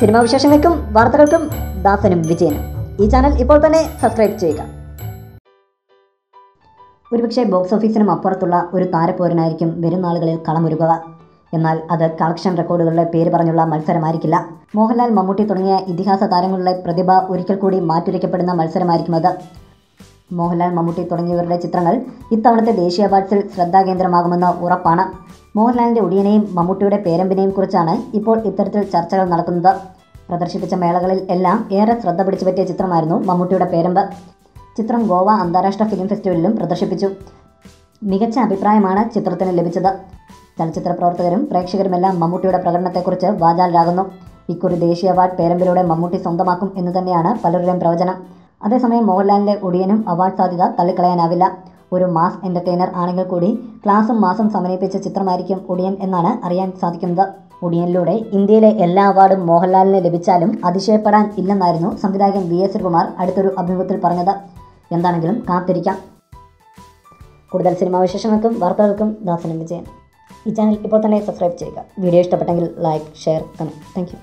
Cinema വിശേഷങ്ങൾക്കും വാർത്തകൾക്കും ദാസനും വിജയനും. ഈ ചാനൽ ഇപ്പോൾ തന്നെ സബ്സ്ക്രൈബ് ചെയ്യുക. ഒരുപക്ഷെ ബോക്സ് ഓഫീസിനും അപ്പുറത്തുള്ള ഒരു താരപ്പോരനായിരിക്കും വരും നാളുകളിൽ കളമൊരുക്കുക എന്നാൽ അത് കളക്ഷൻ റെക്കോർഡുകളുടെ പേര് പറഞ്ഞുള്ള മത്സരമായിരിക്കില്ല. മോഹൻലാൽ മമ്മൂട്ടി തുടങ്ങിയ ഇതിഹാസ താരങ്ങളുടെ പ്രതിഭ ഒരിക്കൽ കൂടി മാറ്റുരയ്ക്കപ്പെടുന്ന മത്സരമായിരിക്കും അത്. മോഹൻലാൽ മമ്മൂട്ടി തുടങ്ങിയവരുടെ ചിത്രങ്ങൾ ഇത്തവണത്തെ ദേശീയ അവാർഡ്സിൽ ശ്രദ്ധാകേന്ദ്രമാകുമെന്ന് ഉറപ്പാണ്. മോഹൻലാലിന്റെ ഒടിയനെയും മമ്മൂട്ടിയുടെ പേരമ്പിനെയും കുറിച്ചാണ് ഇപ്പോൾ ഇത്തരത്തിൽ ചർച്ചകൾ നടക്കുന്നത്. പ്രദർശിപ്പിച്ച മേളകളിൽ എല്ലാം ഏറെ ശ്രദ്ധ പിടിച്ചു പറ്റിയ ചിത്രമായിരുന്നു മമ്മൂട്ടിയുടെ പേരമ്പ്. ചിത്രം ഗോവ അന്താരാഷ്ട്ര ഫിലിം ഫെസ്റ്റിവലിലും പ്രദർശിപ്പിച്ചു. മികച്ച അഭിപ്രായമാണ് ചിത്രത്തിന് ലഭിച്ചത്. ചലച്ചിത്ര പ്രവർത്തകരും പ്രേക്ഷകരുമെല്ലാം മമ്മൂട്ടിയുടെ പ്രകടനത്തെക്കുറിച്ച് വാചാലരാകുന്നു. ഇക്കുറി ദേശീയ അവാർഡ് പേരമ്പിലൂടെ മമ്മൂട്ടി സ്വന്തമാക്കും എന്ന് തന്നെയാണ് പലരുടെയും പ്രവചനം. അതേസമയം മോഹൻലാലിന്റെ ഒടിയനും അവാർഡ് സാധ്യത തള്ളിക്കളയാനാവില്ല. ഒരു മാസ് എന്റർടൈനർ ആണെങ്കിൽ കൂടി ക്ലാസും മാസും സമന്വയിപ്പിച്ച ചിത്രമായിരിക്കും ഒടിയൻ എന്നാണ് അറിയാൻ സാധിക്കുന്നത്. ഒടിയനിലൂടെ ഇന്ത്യയിലെ എല്ലാ അവാർഡും മോഹൻലാലിന് ലഭിച്ചാലും അതിശയപ്പെടാൻ ഇല്ലെന്നായിരുന്നു സംവിധായകൻ വി എസ് ശ്രീകുമാർ അടുത്തൊരു അഭിമുഖത്തിൽ പറഞ്ഞത്. എന്താണെങ്കിലും കാത്തിരിക്കാം. കൂടുതൽ സിനിമാ വിശേഷങ്ങൾക്കും വാർത്തകൾക്കും ദാസനം വിജയൻ. ഈ ചാനൽ ഇപ്പോൾ തന്നെ സബ്സ്ക്രൈബ് ചെയ്യുക. വീഡിയോ ഇഷ്ടപ്പെട്ടെങ്കിൽ ലൈക്ക് ഷെയർ കമന്റ് താങ്ക്